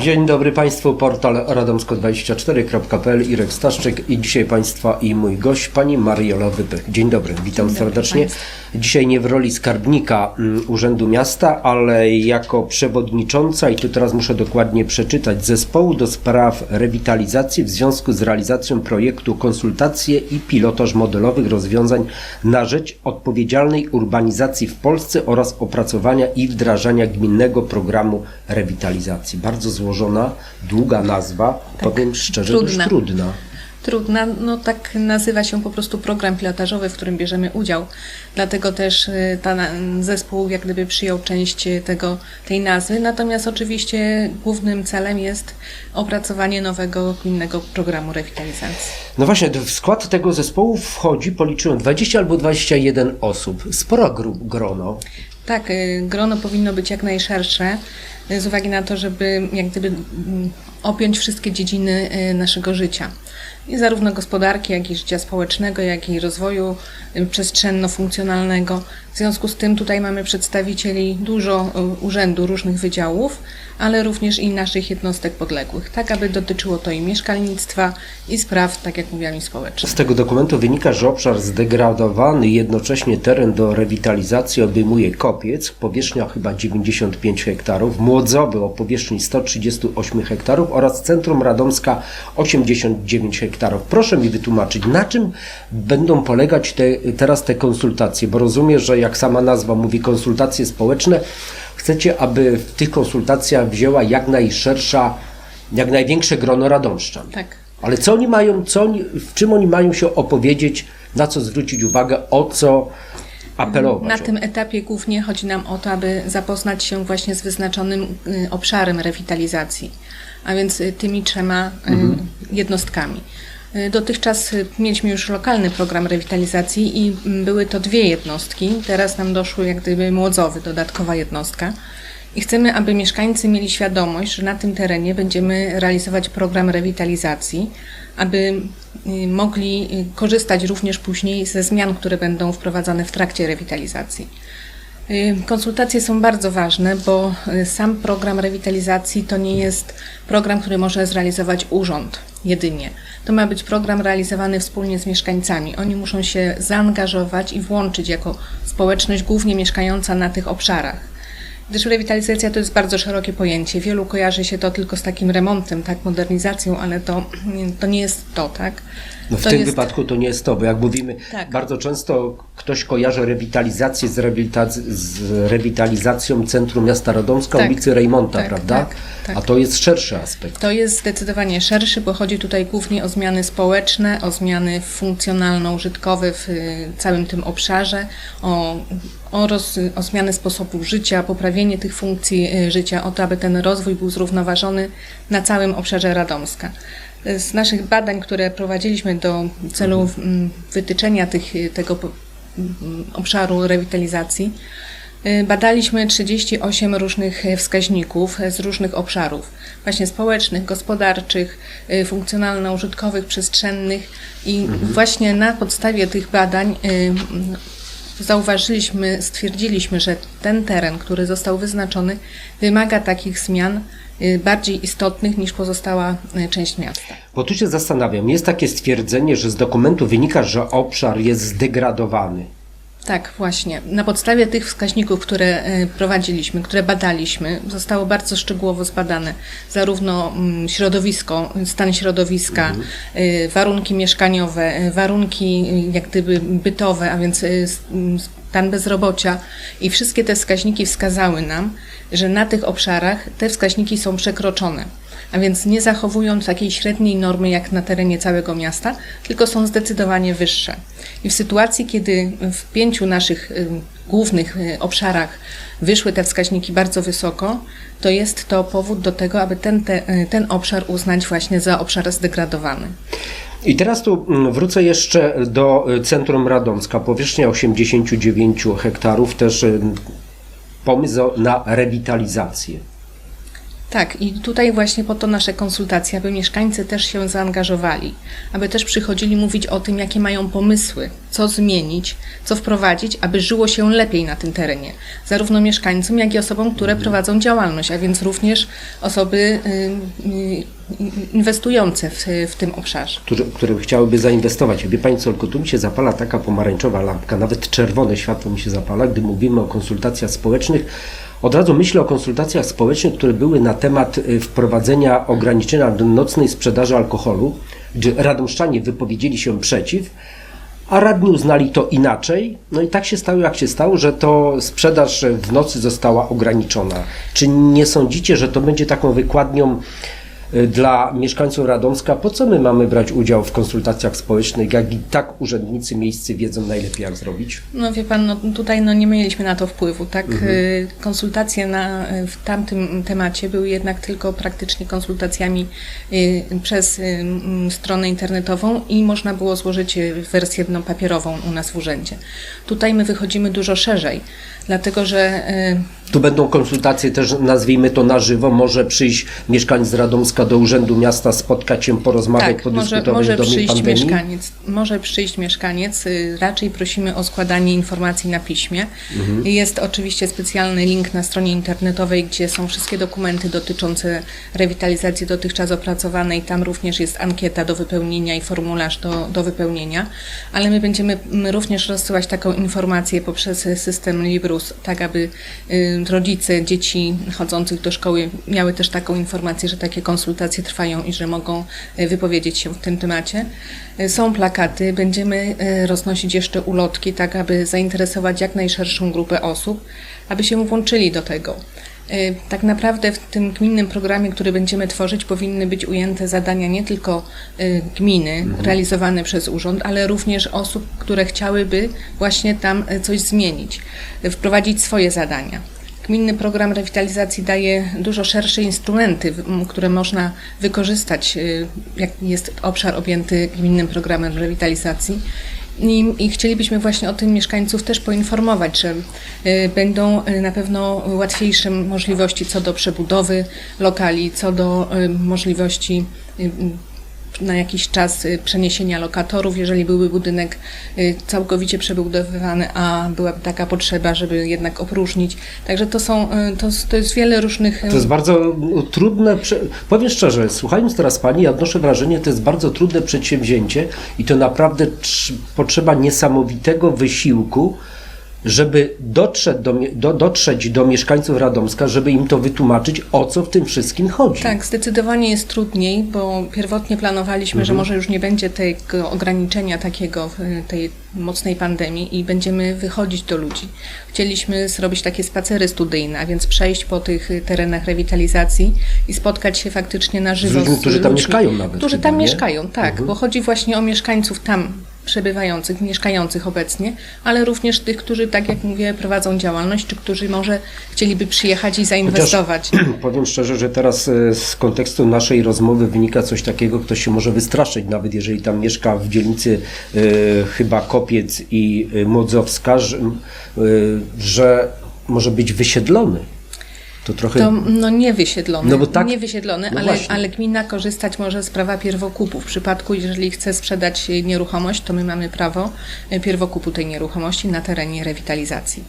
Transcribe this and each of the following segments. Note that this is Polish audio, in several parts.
Dzień dobry Państwu, portal radomsko24.pl, Irek Staszczyk i dzisiaj Państwa i mój gość, Pani Mariola Wypych. Dzień dobry, witam Dzień dobry serdecznie. państwu. Dzisiaj nie w roli skarbnika mm, Urzędu Miasta, ale jako przewodnicząca i tu teraz muszę dokładnie przeczytać, zespołu do spraw rewitalizacji w związku z realizacją projektu konsultacje i pilotaż modelowych rozwiązań na rzecz odpowiedzialnej urbanizacji w Polsce oraz opracowania i wdrażania gminnego programu rewitalizacji. Bardzo złożona, długa nazwa, powiem szczerze, trudna. trudna. Trudna, no tak nazywa się po prostu program pilotażowy, w którym bierzemy udział. Dlatego też y, ta na- zespół jak gdyby przyjął część y, tego, tej nazwy. Natomiast oczywiście głównym celem jest opracowanie nowego gminnego programu rewitalizacji. No właśnie, w skład tego zespołu wchodzi, policzyłem, 20 albo 21 osób. Spora gru- grono. Tak, y, grono powinno być jak najszersze, y, z uwagi na to, żeby jak gdyby mm, objąć wszystkie dziedziny y, naszego życia. I zarówno gospodarki, jak i życia społecznego, jak i rozwoju przestrzenno-funkcjonalnego. W związku z tym tutaj mamy przedstawicieli dużo y, urzędu, różnych wydziałów, ale również i naszych jednostek podległych, tak aby dotyczyło to i mieszkalnictwa, i spraw, tak jak mówiłam, społecznych. Z tego dokumentu wynika, że obszar zdegradowany jednocześnie teren do rewitalizacji obejmuje Kopiec, powierzchnia chyba 95 hektarów, Młodzowy o powierzchni 138 hektarów oraz Centrum Radomska 89 hektarów. Proszę mi wytłumaczyć, na czym będą polegać te, teraz te konsultacje, bo rozumiem, że jak sama nazwa mówi konsultacje społeczne, chcecie, aby w tych konsultacjach wzięła jak najszersza, jak największe grono radomszczan. Tak. Ale co oni mają, co oni, w czym oni mają się opowiedzieć, na co zwrócić uwagę, o co apelować? Na tym etapie głównie chodzi nam o to, aby zapoznać się właśnie z wyznaczonym y, obszarem rewitalizacji, a więc y, tymi trzema y, jednostkami. Y, Dotychczas mieliśmy już lokalny program rewitalizacji i mm, były to dwie jednostki. Teraz nam doszły jak gdyby młodzowy, dodatkowa jednostka. I chcemy, aby mieszkańcy mieli świadomość, że na tym terenie będziemy realizować program rewitalizacji, aby y, mogli y, korzystać również później ze zmian, które będą wprowadzane w trakcie rewitalizacji. Konsultacje są bardzo ważne, bo y, sam program rewitalizacji to nie jest program, który może zrealizować urząd jedynie. To ma być program realizowany wspólnie z mieszkańcami. Oni muszą się zaangażować i włączyć jako społeczność głównie mieszkająca na tych obszarach. Gdyż rewitalizacja to jest bardzo szerokie pojęcie. Wielu kojarzy się to tylko z takim remontem, tak, modernizacją, ale to, to nie jest to, tak? No w to tym jest, wypadku to nie jest to, bo jak mówimy, Tak. bardzo często ktoś kojarzy rewitalizację z, rewitaliz- z rewitalizacją centrum miasta Radomska, Tak. ulicy Rejmonta, Tak, prawda? tak, tak. A to jest szerszy aspekt. To jest zdecydowanie szerszy, bo chodzi tutaj głównie o zmiany społeczne, o zmiany funkcjonalno-użytkowe w y, całym tym obszarze, o, o, roz, o zmianę sposobu życia, poprawienie tych funkcji y, życia, o to, aby ten rozwój był zrównoważony na całym obszarze Radomska. Z naszych badań, które prowadziliśmy do celu mm, wytyczenia tych, tego po- mm, obszaru rewitalizacji, Badaliśmy 38 różnych e, wskaźników e, z różnych obszarów, właśnie społecznych, gospodarczych, funkcjonalno-użytkowych, przestrzennych i właśnie na podstawie tych badań zauważyliśmy, stwierdziliśmy, że ten teren, który został wyznaczony, wymaga takich zmian y, bardziej istotnych niż pozostała y, część miasta. Bo tu się zastanawiam, jest takie stwierdzenie, że z dokumentu wynika, że obszar jest zdegradowany. Tak, właśnie. Na podstawie tych wskaźników, które e, prowadziliśmy, które badaliśmy, zostało bardzo szczegółowo zbadane zarówno mm, środowisko, stan środowiska, e, warunki mieszkaniowe, e, warunki jak gdyby bytowe, a więc stan bezrobocia i wszystkie te wskaźniki wskazały nam, że na tych obszarach te wskaźniki są przekroczone. A więc nie zachowują takiej średniej normy jak na terenie całego miasta, tylko są zdecydowanie wyższe. I w sytuacji, kiedy w pięciu naszych y, głównych y, obszarach wyszły te wskaźniki bardzo wysoko, to jest to powód do tego, aby ten, te, y, ten obszar uznać właśnie za obszar zdegradowany. I teraz tu mm, wrócę jeszcze do centrum Radomska. Powierzchnia 89 hektarów, też pomysł na rewitalizację. Tak, i tutaj właśnie po to nasze konsultacje, aby mieszkańcy też się zaangażowali, aby też przychodzili mówić o tym, jakie mają pomysły, co zmienić, co wprowadzić, aby żyło się lepiej na tym terenie. Zarówno mieszkańcom, jak i osobom, które prowadzą działalność, a więc również osoby y, y, inwestujące w, w tym obszarze. Którzy, które chciałyby zainwestować. Wie Pani co, tylko tu mi się zapala taka pomarańczowa lampka, nawet czerwone światło mi się zapala, gdy mówimy o konsultacjach społecznych. Od razu myślę o konsultacjach społecznych, które były na temat y, wprowadzenia ograniczenia do nocnej sprzedaży alkoholu, gdzie radomszczanie wypowiedzieli się przeciw, a radni uznali to inaczej. No i tak się stało, jak się stało, że to sprzedaż w nocy została ograniczona. Czy nie sądzicie, że to będzie taką wykładnią dla mieszkańców Radomska, po co my mamy brać udział w konsultacjach społecznych, jak i tak urzędnicy miejscy wiedzą najlepiej, jak zrobić? No wie pan, no, tutaj no, nie mieliśmy na to wpływu, tak? Y, Konsultacje na, w tamtym temacie były jednak tylko praktycznie konsultacjami y, przez y, stronę internetową i można było złożyć y, wersję no, papierową u nas w urzędzie. Tutaj my wychodzimy dużo szerzej, dlatego że y, Tu będą konsultacje też, nazwijmy to na żywo, może przyjść mieszkaniec z Radomska do Urzędu Miasta, spotkać się, porozmawiać, Tak, może, podyskutować może w przyjść pandemii? mieszkaniec. Może przyjść mieszkaniec. y, Raczej prosimy o składanie informacji na piśmie. Mhm. Jest oczywiście specjalny link na stronie internetowej, gdzie są wszystkie dokumenty dotyczące rewitalizacji dotychczas opracowanej. Tam również jest ankieta do wypełnienia i formularz do, do wypełnienia. Ale my będziemy również rozsyłać taką informację poprzez system Librus, tak aby y, rodzice dzieci chodzących do szkoły miały też taką informację, że takie konsultacje trwają i że mogą y, wypowiedzieć się w tym temacie. Y, Są plakaty, będziemy y, roznosić jeszcze ulotki, tak aby zainteresować jak najszerszą grupę osób, aby się włączyli do tego. Tak naprawdę w tym gminnym programie, który będziemy tworzyć, powinny być ujęte zadania nie tylko gminy realizowane przez urząd, ale również osób, które chciałyby właśnie tam coś zmienić, wprowadzić swoje zadania. Gminny program rewitalizacji daje dużo szersze instrumenty, które można wykorzystać, y, jak jest obszar objęty gminnym programem rewitalizacji. I, I chcielibyśmy właśnie o tym mieszkańców też poinformować, że y, będą y, na pewno łatwiejsze możliwości co do przebudowy lokali, co do możliwości na jakiś czas y, przeniesienia lokatorów, jeżeli byłby budynek y, całkowicie przebudowywany, a byłaby taka potrzeba, żeby jednak opróżnić. Także to są, y, to, to jest wiele różnych... To jest bardzo no, trudne. Powiem szczerze, słuchając teraz Pani, ja odnoszę wrażenie, to jest bardzo trudne przedsięwzięcie i to naprawdę trz- potrzeba niesamowitego wysiłku, żeby dotrzeć do, do, dotrzeć do mieszkańców Radomska, żeby im to wytłumaczyć, o co w tym wszystkim chodzi. Tak, zdecydowanie jest trudniej, bo pierwotnie planowaliśmy, że może już nie będzie tego ograniczenia takiego, w tej mocnej pandemii i będziemy wychodzić do ludzi. Chcieliśmy zrobić takie spacery studyjne, a więc przejść po tych terenach rewitalizacji i spotkać się faktycznie na żywo ludźmi, którzy tam mieszkają nawet Którzy tam nie? mieszkają, tak, bo chodzi właśnie o mieszkańców tam przebywających, mieszkających obecnie, ale również tych, którzy, tak jak mówię, prowadzą działalność, czy którzy może chcieliby przyjechać i zainwestować. Powiem szczerze, że teraz e, z kontekstu naszej rozmowy wynika coś takiego, ktoś się może wystraszyć, nawet jeżeli tam mieszka w dzielnicy e, chyba Kopiec i e, Młodzowska, że, e, że może być wysiedlony. To trochę... To no nie wysiedlone, No bo tak- no ale, właśnie. ale gmina korzystać może z prawa pierwokupu. W przypadku, jeżeli chce sprzedać nieruchomość, to my mamy prawo e, pierwokupu tej nieruchomości na terenie rewitalizacji.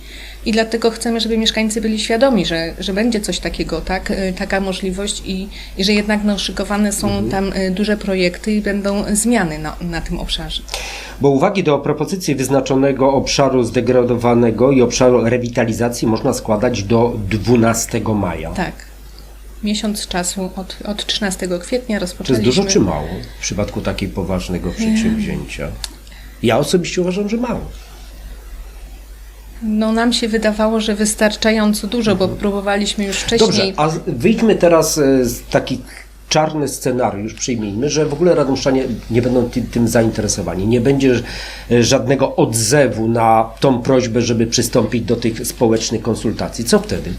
I dlatego chcemy, żeby mieszkańcy byli świadomi, że, że będzie coś takiego, tak, e, taka możliwość i, i że jednak no, szykowane są Mhm. tam e, duże projekty i będą zmiany na, na tym obszarze. Bo uwagi do propozycji wyznaczonego obszaru zdegradowanego i obszaru rewitalizacji można składać do 12 maja. Tak. Miesiąc czasu od, od 13 kwietnia To jest rozpoczęliśmy. dużo czy mało w przypadku takiego poważnego przedsięwzięcia? Ja osobiście uważam, że mało. No nam się wydawało, że wystarczająco dużo, bo próbowaliśmy już wcześniej. Mhm. Dobrze, a wyjdźmy teraz e, z taki czarny scenariusz, przyjmijmy, że w ogóle radomszczanie nie będą ty, tym zainteresowani. Nie będzie e, żadnego odzewu na tą prośbę, żeby przystąpić do tych społecznych konsultacji. Co wtedy?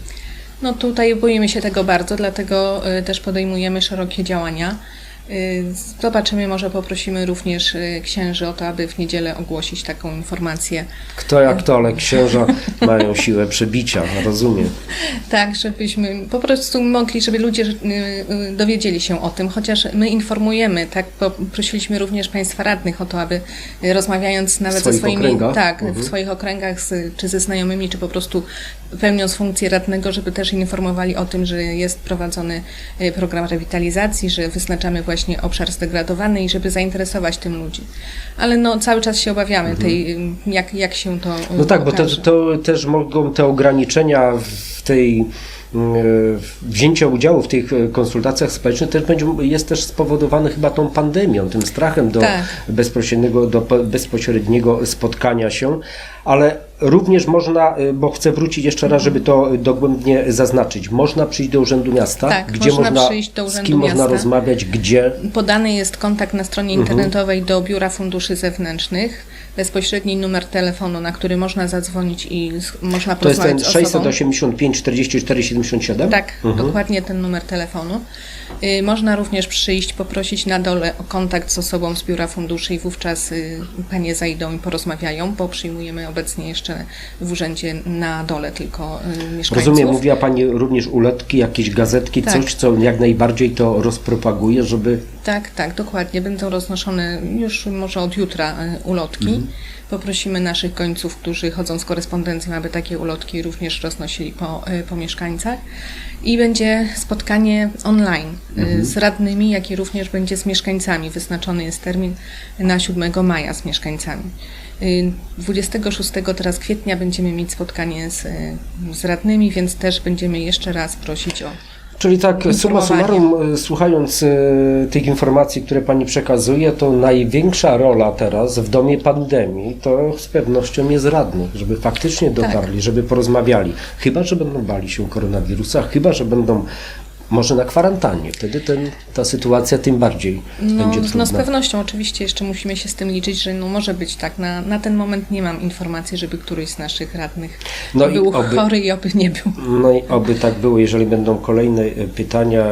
No tutaj boimy się tego bardzo, dlatego y, też podejmujemy szerokie działania. Y, Zobaczymy, może poprosimy również y, księży o to, aby w niedzielę ogłosić taką informację. Kto jak to, ale księża mają siłę przebicia, rozumiem. Tak, żebyśmy po prostu mogli, żeby ludzie y, dowiedzieli się o tym, chociaż my informujemy, tak, bo prosiliśmy również Państwa radnych o to, aby rozmawiając nawet swoich ze swoimi, okręgach? tak, Mhm. w swoich okręgach, z, czy ze znajomymi, czy po prostu pełniąc funkcję radnego, żeby też informowali o tym, że jest prowadzony program rewitalizacji, że wyznaczamy właśnie obszar zdegradowany i żeby zainteresować tym ludzi. Ale no, cały czas się obawiamy tej, y, jak, jak się to No tak, bo to, okaże. to też mogą te ograniczenia w tej mm, wzięcia udziału w tych konsultacjach społecznych też będzie, jest też spowodowane chyba tą pandemią, tym strachem do Tak. bezpośredniego, do po- bezpośredniego spotkania się, ale również można, e, bo chcę wrócić jeszcze raz, żeby to dogłębnie zaznaczyć, można przyjść do Urzędu Miasta, Tak, gdzie można można, przyjść do z Urzędu kim można Miasta. rozmawiać, gdzie, Podany jest kontakt na stronie Mhm. internetowej do Biura Funduszy Zewnętrznych, bezpośredni numer telefonu, na który można zadzwonić i można to jest ten porozmawiać z osobą. 685 44 77? Tak, Mhm. dokładnie ten numer telefonu. Y, Można również przyjść, poprosić na dole o kontakt z osobą z Biura Funduszy i wówczas y, panie zajdą i porozmawiają, bo przyjmujemy obecnie jeszcze w urzędzie na dole tylko y, mieszkańców. Rozumiem, mówiła Pani również ulotki, jakieś gazetki, Tak. coś, co jak najbardziej to rozpropaguje, żeby... Tak, tak, dokładnie. Będą roznoszone już może od jutra ulotki. Poprosimy naszych końców, którzy chodzą z korespondencją, aby takie ulotki również roznosili po, e, po mieszkańcach. I będzie spotkanie online e, z radnymi, jak i również będzie z mieszkańcami. Wyznaczony jest termin na 7 maja z mieszkańcami. Y, 26 teraz kwietnia będziemy mieć spotkanie z, e, z radnymi, więc też będziemy jeszcze raz prosić o Czyli tak, Informowanie. summarum, e, słuchając e, tych informacji, które Pani przekazuje, to największa rola teraz w domie pandemii to z pewnością jest radnych, żeby faktycznie Tak. dotarli, żeby porozmawiali. Chyba, że będą bali się koronawirusa, chyba, że będą może na kwarantannie. Wtedy ten, ta sytuacja tym bardziej No, będzie trudna. no z pewnością oczywiście jeszcze musimy się z tym liczyć, że no może być tak. Na, na ten moment nie mam informacji, żeby któryś z naszych radnych No i był oby- chory i oby nie był. No i oby tak było, jeżeli będą kolejne e, pytania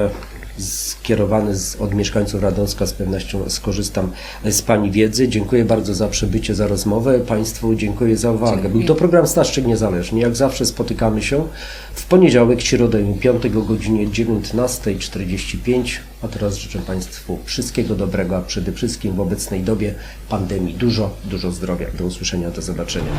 skierowane z, od mieszkańców Radomska, z pewnością skorzystam z Pani wiedzy. Dziękuję bardzo za przybycie, za rozmowę. Państwu dziękuję za uwagę. Dziękuję. Był to program Staszczyk Niezależny. Jak zawsze spotykamy się w poniedziałek, środę i piątek o godzinie 19.45. A teraz życzę Państwu wszystkiego dobrego, a przede wszystkim w obecnej dobie pandemii dużo, dużo zdrowia. Do usłyszenia, do zobaczenia.